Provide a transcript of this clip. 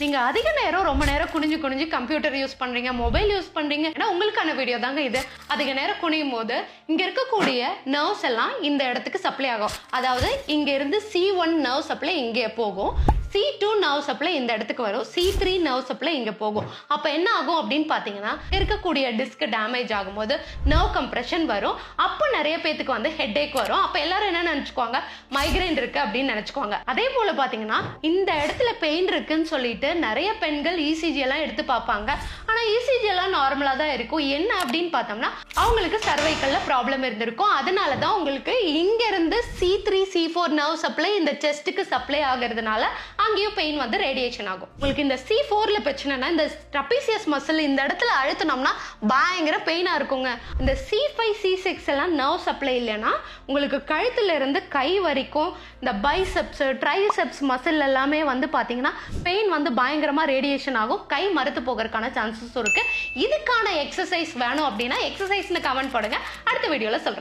நீங்க அதிக நேரம் ரொம்ப நேரம் குனிஞ்சு குனிஞ்சு கம்ப்யூட்டர் யூஸ் பண்றீங்க மொபைல் யூஸ் பண்றீங்க. ஏன்னா உங்களுக்கான வீடியோ தாங்க இது. அதிக நேரம் குனியும் போது இங்க இருக்கக்கூடிய நர்வ்ஸ் எல்லாம் இந்த இடத்துக்கு சப்ளை ஆகும். அதாவது இங்க இருந்து சி ஒன் நர்வ் சப்ளை இங்கே போகும். சி டூ நர்வ் சப்ளை இந்த இடத்துக்கு வரும். சி த்ரீ நர்வ் சப்ளை இங்கே போகும். அப்போ என்ன ஆகும் அப்படின்னு பார்த்தீங்கன்னா இருக்கக்கூடிய டிஸ்க் டேமேஜ் ஆகும்போது நர்வ் கம்ப்ரெஷன் வரும். அப்போ நிறைய பேத்துக்கு வந்து ஹெட் ஏக் வரும். அப்போ எல்லாரும் என்ன நினச்சிக்குவாங்க? மைக்ரைன் இருக்கு அப்படின்னு நினச்சிக்குவாங்க. அதே போல் பார்த்தீங்கன்னா இந்த இடத்துல பெயின் இருக்குன்னு சொல்லிட்டு நிறைய பெண்கள் இசிஜி எல்லாம் எடுத்து பார்ப்பாங்க. ஆனால் இசிஜி எல்லாம் நார்மலாக தான் இருக்கும். என்ன அப்படின்னு பார்த்தோம்னா அவங்களுக்கு சர்வைக்கல்ல ப்ராப்ளம் இருந்திருக்கும். அதனால தான் உங்களுக்கு இங்கேருந்து C three C four nerve supply இந்த செஸ்ட்டுக்கு சப்ளை ஆகிறதுனால அங்கேயும் பெயின் வந்து ரேடியேஷன் ஆகும். உங்களுக்கு இந்த சி ஃபோரில் பிரச்சனைனா இந்த ட்ரபீசியஸ் மசில் இந்த இடத்துல அழுத்தினோம்னா பயங்கர பெயினாக இருக்குங்க. இந்த சி ஃபைவ் சி சிக்ஸ் எல்லாம் நர்வ் சப்ளை இல்லைன்னா உங்களுக்கு கழுத்துல இருந்து கை வரைக்கும் இந்த பைசெப்ஸ் ட்ரைசெப்ஸ் மசில் எல்லாமே வந்து பார்த்தீங்கன்னா பெயின் வந்து பயங்கரமாக ரேடியேஷன் ஆகும். கை மறுத்து போகிறதுக்கான சான்சஸும் இருக்குது இதுக்கான எக்ஸசைஸ் வேணும் அப்படின்னா எக்ஸசைஸ்னு கமெண்ட் பண்ணுங்கள் அடுத்த வீடியோவில் சொல்கிறேன்